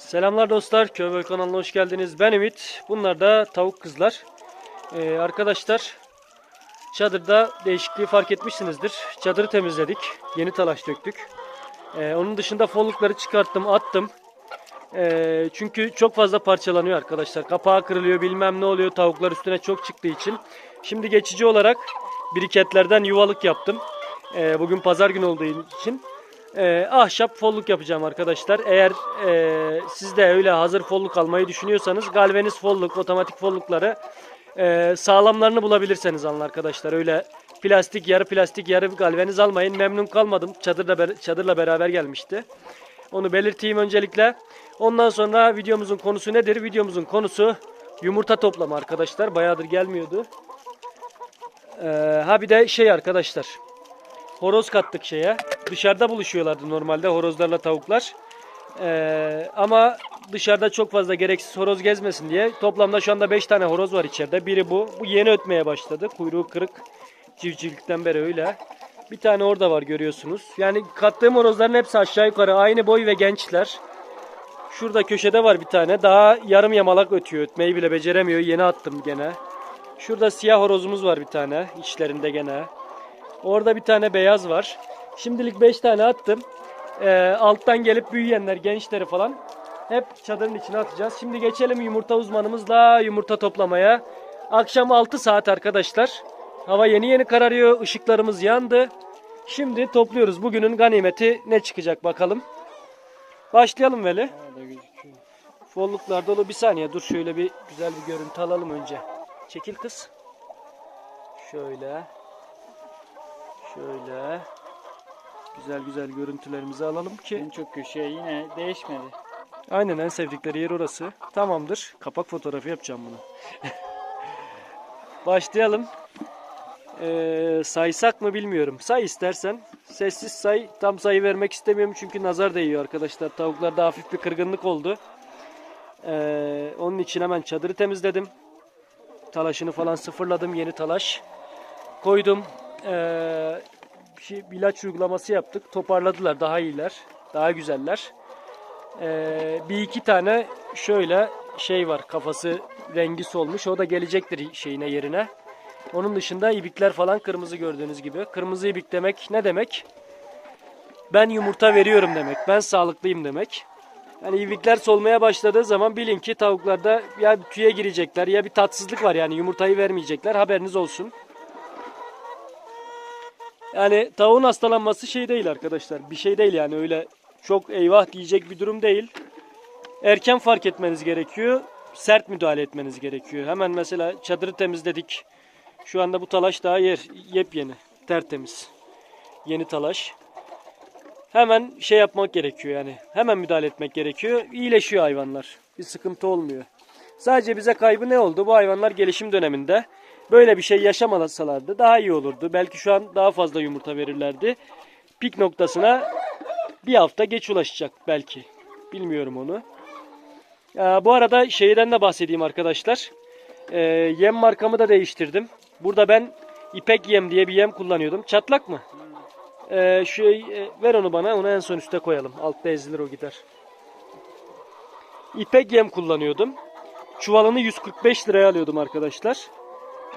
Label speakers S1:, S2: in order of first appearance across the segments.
S1: Selamlar dostlar, Köy kanalına hoş geldiniz. Ben Ümit. Bunlar da tavuk kızlar. Ee, arkadaşlar, çadırda değişikliği fark etmişsinizdir. Çadırı temizledik, yeni talaş döktük. Ee, onun dışında follukları çıkarttım, attım. Ee, çünkü çok fazla parçalanıyor arkadaşlar. Kapağı kırılıyor, bilmem ne oluyor. Tavuklar üstüne çok çıktığı için. Şimdi geçici olarak biriketlerden yuvalık yaptım. Ee, bugün pazar günü olduğu için. Ee, ahşap folluk yapacağım arkadaşlar. Eğer e, siz de öyle hazır folluk almayı düşünüyorsanız galvaniz folluk, otomatik follukları e, sağlamlarını bulabilirseniz alın arkadaşlar. Öyle plastik yarı plastik yarı galvaniz almayın. Memnun kalmadım. Çadırla, çadırla beraber gelmişti. Onu belirteyim öncelikle. Ondan sonra videomuzun konusu nedir? Videomuzun konusu yumurta toplama arkadaşlar. Bayağıdır gelmiyordu. Ee, ha bir de şey arkadaşlar. Horoz kattık şeye. Dışarıda buluşuyorlardı normalde horozlarla tavuklar. Ee, ama dışarıda çok fazla gereksiz horoz gezmesin diye toplamda şu anda 5 tane horoz var içeride. Biri bu. Bu yeni ötmeye başladı. Kuyruğu kırık. Civcivlikten beri öyle. Bir tane orada var görüyorsunuz. Yani kattığım horozların hepsi aşağı yukarı aynı boy ve gençler. Şurada köşede var bir tane. Daha yarım yamalak ötüyor. Ötmeyi bile beceremiyor. Yeni attım gene. Şurada siyah horozumuz var bir tane. içlerinde gene. Orada bir tane beyaz var. Şimdilik 5 tane attım. Ee, alttan gelip büyüyenler, gençleri falan hep çadırın içine atacağız. Şimdi geçelim yumurta uzmanımızla yumurta toplamaya. Akşam 6 saat arkadaşlar. Hava yeni yeni kararıyor. Işıklarımız yandı. Şimdi topluyoruz. Bugünün ganimeti ne çıkacak bakalım. Başlayalım Veli. Folluklar dolu. Bir saniye dur şöyle bir güzel bir görüntü alalım önce. Çekil kız. Şöyle. Şöyle. Güzel güzel görüntülerimizi alalım ki.
S2: En çok köşeye yine değişmedi.
S1: Aynen en sevdikleri yer orası. Tamamdır. Kapak fotoğrafı yapacağım bunu. Başlayalım. Ee, saysak mı bilmiyorum. Say istersen. Sessiz say. Tam sayı vermek istemiyorum çünkü nazar değiyor arkadaşlar. Tavuklarda hafif bir kırgınlık oldu. Ee, onun için hemen çadırı temizledim. Talaşını falan sıfırladım. Yeni talaş. Koydum. Ee, bir şey, bir ilaç uygulaması yaptık. Toparladılar. Daha iyiler. Daha güzeller. Ee, bir iki tane şöyle şey var kafası rengi solmuş o da gelecektir şeyine yerine. Onun dışında ibikler falan kırmızı gördüğünüz gibi. Kırmızı ibik demek ne demek? Ben yumurta veriyorum demek. Ben sağlıklıyım demek. Yani ibikler solmaya başladığı zaman bilin ki tavuklarda ya tüye girecekler ya bir tatsızlık var yani yumurtayı vermeyecekler. Haberiniz olsun. Yani tavuğun hastalanması şey değil arkadaşlar. Bir şey değil yani öyle çok eyvah diyecek bir durum değil. Erken fark etmeniz gerekiyor. Sert müdahale etmeniz gerekiyor. Hemen mesela çadırı temizledik. Şu anda bu talaş daha yer yepyeni, tertemiz. Yeni talaş. Hemen şey yapmak gerekiyor yani. Hemen müdahale etmek gerekiyor. İyileşiyor hayvanlar. Bir sıkıntı olmuyor. Sadece bize kaybı ne oldu? Bu hayvanlar gelişim döneminde böyle bir şey yaşamasalardı daha iyi olurdu. Belki şu an daha fazla yumurta verirlerdi. Pik noktasına bir hafta geç ulaşacak belki. Bilmiyorum onu. Aa, bu arada şeyden de bahsedeyim arkadaşlar. Ee, yem markamı da değiştirdim. Burada ben İpek yem diye bir yem kullanıyordum. Çatlak mı? Ee, şey, e, ver onu bana. Onu en son üste koyalım. Altta ezilir o gider. İpek yem kullanıyordum. Çuvalını 145 liraya alıyordum arkadaşlar.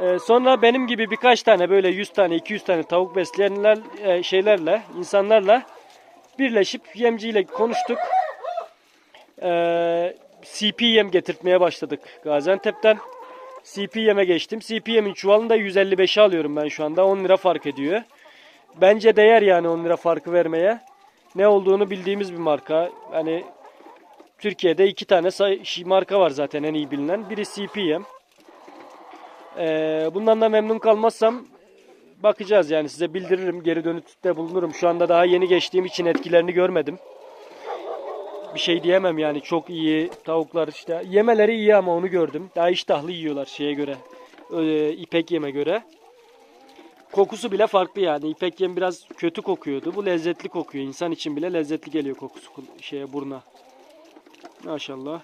S1: Ee, sonra benim gibi birkaç tane böyle 100 tane 200 tane tavuk besleyenler e, şeylerle insanlarla birleşip yemciyle konuştuk. Ee, CP yem getirtmeye başladık Gaziantep'ten. CP yeme geçtim. CP yemin çuvalını da 155'e alıyorum ben şu anda. 10 lira fark ediyor. Bence değer yani 10 lira farkı vermeye. Ne olduğunu bildiğimiz bir marka. Hani Türkiye'de iki tane şi- marka var zaten en iyi bilinen. Biri CPM. Ee, bundan da memnun kalmazsam bakacağız yani size bildiririm. Geri dönütte bulunurum. Şu anda daha yeni geçtiğim için etkilerini görmedim. Bir şey diyemem yani çok iyi tavuklar işte. Yemeleri iyi ama onu gördüm. Daha iştahlı yiyorlar şeye göre. Ee, ipek yeme göre. Kokusu bile farklı yani. İpek yem biraz kötü kokuyordu. Bu lezzetli kokuyor. İnsan için bile lezzetli geliyor kokusu şeye buruna. Maşallah.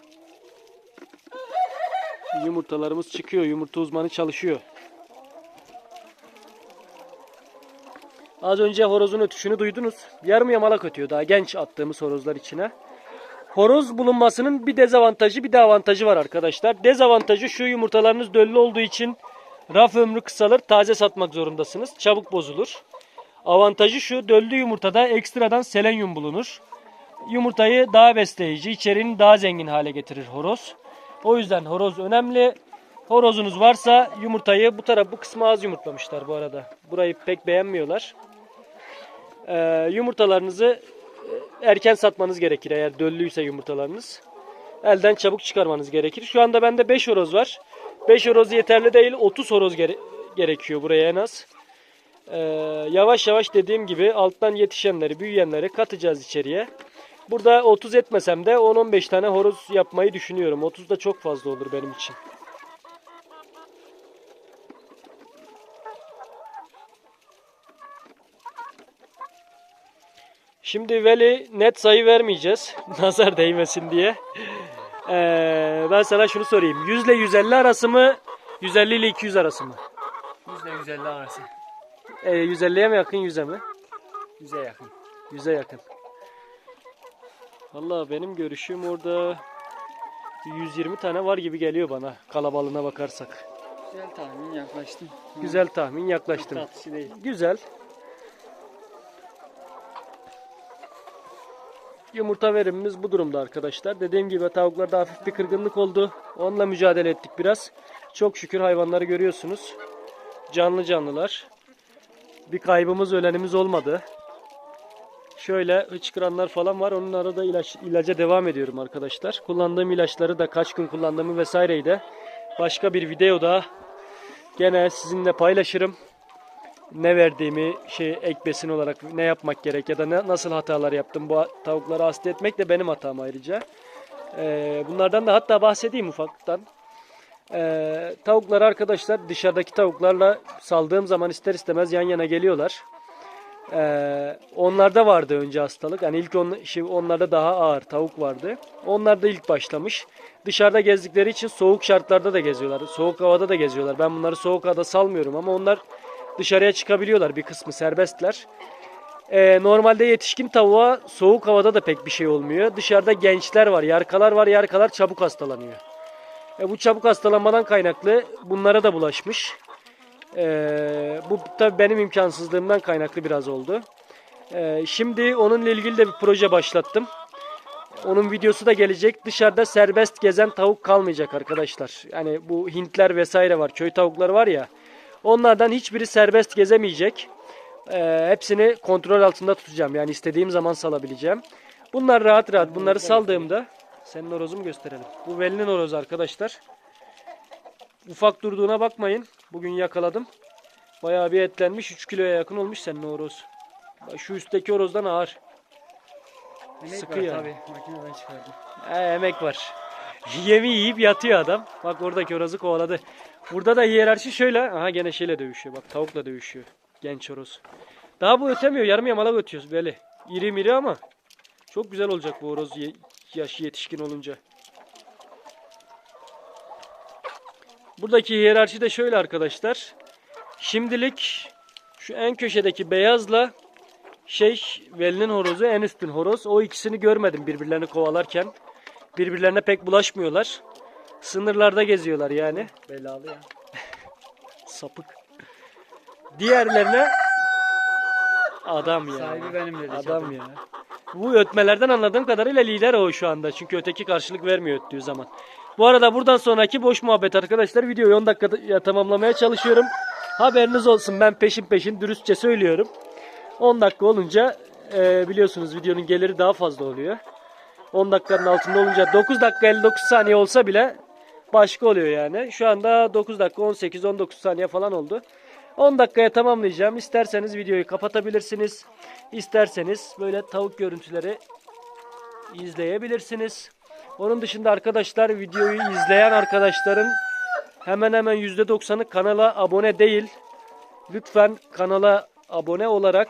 S1: Yumurtalarımız çıkıyor. Yumurta uzmanı çalışıyor. Az önce horozun ötüşünü duydunuz. Yarım yamalak ötüyor daha genç attığımız horozlar içine. horoz bulunmasının bir dezavantajı bir de avantajı var arkadaşlar. Dezavantajı şu yumurtalarınız döllü olduğu için raf ömrü kısalır. Taze satmak zorundasınız. Çabuk bozulur. Avantajı şu döllü yumurtada ekstradan selenyum bulunur. Yumurtayı daha besleyici, içeriğini daha zengin hale getirir horoz. O yüzden horoz önemli. Horozunuz varsa yumurtayı bu taraf bu kısmı az yumurtlamışlar bu arada. Burayı pek beğenmiyorlar. Ee, yumurtalarınızı e, erken satmanız gerekir eğer döllüyse yumurtalarınız. Elden çabuk çıkarmanız gerekir. Şu anda bende 5 horoz var. 5 horoz yeterli değil 30 horoz gere- gerekiyor buraya en az. Ee, yavaş yavaş dediğim gibi alttan yetişenleri, büyüyenleri katacağız içeriye. Burada 30 etmesem de 10-15 tane horoz yapmayı düşünüyorum. 30 da çok fazla olur benim için. Şimdi Veli net sayı vermeyeceğiz. Nazar değmesin diye. Ee, ben sana şunu sorayım. 100 ile 150 arası mı? 150 ile 200 arası mı?
S2: Yüzde 150 arası.
S1: Ee, 150'ye mi yakın 100'e mi?
S2: Yüze yakın.
S1: 100'e yakın. Valla benim görüşüm orada 120 tane var gibi geliyor bana kalabalığına bakarsak.
S2: Güzel tahmin yaklaştım.
S1: Güzel tahmin
S2: Çok
S1: yaklaştım.
S2: tatlısı değil.
S1: Güzel. Yumurta verimimiz bu durumda arkadaşlar. Dediğim gibi tavuklarda hafif bir kırgınlık oldu. Onunla mücadele ettik biraz. Çok şükür hayvanları görüyorsunuz. Canlı canlılar. Bir kaybımız ölenimiz olmadı. Şöyle hıçkıranlar falan var. Onun arada ilaç, ilaca devam ediyorum arkadaşlar. Kullandığım ilaçları da kaç gün kullandığımı vesaireyi de başka bir videoda gene sizinle paylaşırım ne verdiğimi şey ek besin olarak ne yapmak gerek ya da ne, nasıl hatalar yaptım bu tavukları hasta etmek de benim hatam ayrıca. Ee, bunlardan da hatta bahsedeyim ufaktan. Ee, tavukları arkadaşlar dışarıdaki tavuklarla saldığım zaman ister istemez yan yana geliyorlar. Ee, onlarda vardı önce hastalık. Yani ilk on, şey, onlarda daha ağır tavuk vardı. Onlarda ilk başlamış. Dışarıda gezdikleri için soğuk şartlarda da geziyorlar. Soğuk havada da geziyorlar. Ben bunları soğuk havada salmıyorum ama onlar dışarıya çıkabiliyorlar. Bir kısmı serbestler. Ee, normalde yetişkin tavuğa soğuk havada da pek bir şey olmuyor. Dışarıda gençler var, yarkalar var. Yarkalar çabuk hastalanıyor. E, bu çabuk hastalanmadan kaynaklı bunlara da bulaşmış. Ee, bu tabii benim imkansızlığımdan kaynaklı biraz oldu. Ee, şimdi onunla ilgili de bir proje başlattım. Onun videosu da gelecek. Dışarıda serbest gezen tavuk kalmayacak arkadaşlar. Yani bu Hintler vesaire var. Köy tavukları var ya. Onlardan hiçbiri serbest gezemeyecek. Ee, hepsini kontrol altında tutacağım. Yani istediğim zaman salabileceğim. Bunlar rahat rahat. Bunları saldığımda senin horozu mu gösterelim? Bu Veli'nin horozu arkadaşlar. Ufak durduğuna bakmayın. Bugün yakaladım. Bayağı bir etlenmiş. 3 kiloya yakın olmuş senin horoz. Şu üstteki horozdan ağır.
S2: Emek
S1: Sıkı
S2: var
S1: yani.
S2: tabii. Makineden çıkardım.
S1: He, emek var. Yemi yiyip yatıyor adam. Bak oradaki horozu kovaladı. Burada da hiyerarşi şöyle. Aha gene şeyle dövüşüyor. Bak tavukla dövüşüyor. Genç horoz. Daha bu ötemiyor. Yarım yamalak ötüyoruz böyle. İri miri ama. Çok güzel olacak bu horoz yaşı yetişkin olunca. Buradaki hiyerarşi de şöyle arkadaşlar. Şimdilik şu en köşedeki beyazla şey Veli'nin horozu en üstün horoz. O ikisini görmedim birbirlerini kovalarken. Birbirlerine pek bulaşmıyorlar. Sınırlarda geziyorlar yani.
S2: Belalı ya.
S1: Sapık. Diğerlerine adam ya.
S2: Sahibi benim dedi.
S1: Adam ya. Bu ötmelerden anladığım kadarıyla lider o şu anda. Çünkü öteki karşılık vermiyor öttüğü zaman. Bu arada buradan sonraki boş muhabbet arkadaşlar. Videoyu 10 dakikada tamamlamaya çalışıyorum. Haberiniz olsun ben peşin peşin dürüstçe söylüyorum. 10 dakika olunca e, biliyorsunuz videonun geliri daha fazla oluyor. 10 dakikanın altında olunca 9 dakika 59 saniye olsa bile başka oluyor yani. Şu anda 9 dakika 18-19 saniye falan oldu. 10 dakikaya tamamlayacağım. İsterseniz videoyu kapatabilirsiniz. İsterseniz böyle tavuk görüntüleri izleyebilirsiniz. Onun dışında arkadaşlar videoyu izleyen arkadaşların hemen hemen %90'ı kanala abone değil. Lütfen kanala abone olarak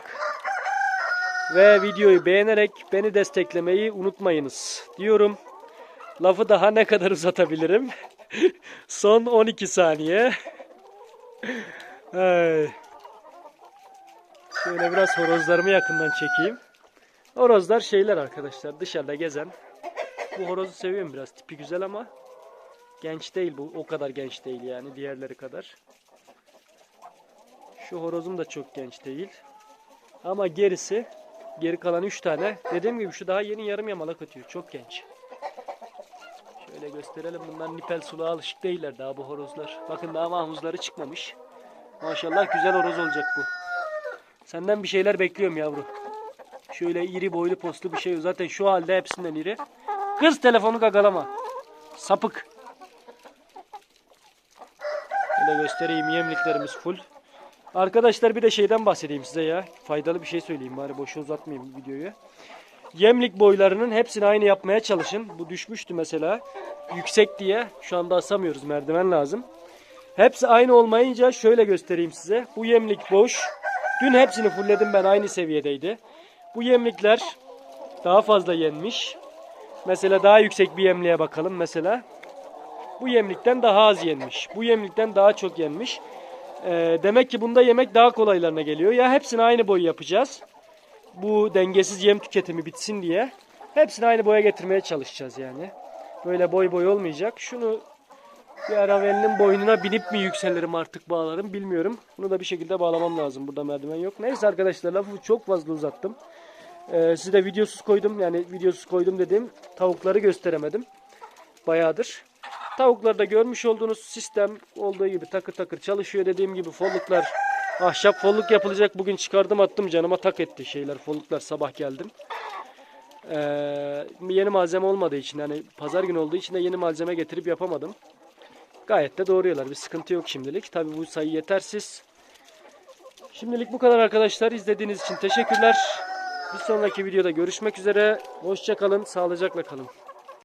S1: ve videoyu beğenerek beni desteklemeyi unutmayınız diyorum. Lafı daha ne kadar uzatabilirim? Son 12 saniye. Ay. Şöyle biraz horozlarımı yakından çekeyim. Horozlar şeyler arkadaşlar dışarıda gezen bu horozu seviyorum biraz. Tipi güzel ama genç değil bu. O kadar genç değil yani diğerleri kadar. Şu horozum da çok genç değil. Ama gerisi geri kalan 3 tane. Dediğim gibi şu daha yeni yarım yamalak atıyor. Çok genç. Şöyle gösterelim. Bunlar nipel suluğa alışık değiller daha bu horozlar. Bakın daha mahmuzları çıkmamış. Maşallah güzel horoz olacak bu. Senden bir şeyler bekliyorum yavru. Şöyle iri boylu postlu bir şey. Zaten şu halde hepsinden iri. Kız telefonu gagalama. Sapık. Şöyle göstereyim yemliklerimiz full. Arkadaşlar bir de şeyden bahsedeyim size ya. Faydalı bir şey söyleyeyim bari boşu uzatmayayım videoyu. Yemlik boylarının hepsini aynı yapmaya çalışın. Bu düşmüştü mesela. Yüksek diye. Şu anda asamıyoruz. Merdiven lazım. Hepsi aynı olmayınca şöyle göstereyim size. Bu yemlik boş. Dün hepsini fullledim ben aynı seviyedeydi. Bu yemlikler daha fazla yenmiş. Mesela daha yüksek bir yemliğe bakalım mesela. Bu yemlikten daha az yenmiş. Bu yemlikten daha çok yenmiş. Ee, demek ki bunda yemek daha kolaylarına geliyor. Ya hepsini aynı boy yapacağız. Bu dengesiz yem tüketimi bitsin diye. Hepsini aynı boya getirmeye çalışacağız yani. Böyle boy boy olmayacak. Şunu bir aravelinin boynuna binip mi yükselirim artık bağlarım bilmiyorum. Bunu da bir şekilde bağlamam lazım. Burada merdiven yok. Neyse arkadaşlar lafı çok fazla uzattım. Ee, size de videosuz koydum. Yani videosuz koydum dediğim tavukları gösteremedim. Bayağıdır. Tavuklarda görmüş olduğunuz sistem olduğu gibi takır takır çalışıyor. Dediğim gibi folluklar ahşap folluk yapılacak. Bugün çıkardım attım canıma tak etti şeyler folluklar sabah geldim. Ee, yeni malzeme olmadığı için yani pazar günü olduğu için de yeni malzeme getirip yapamadım. Gayet de doğruyorlar. Bir sıkıntı yok şimdilik. Tabi bu sayı yetersiz. Şimdilik bu kadar arkadaşlar. İzlediğiniz için teşekkürler. Bir sonraki videoda görüşmek üzere. Hoşça kalın. Sağlıcakla kalın.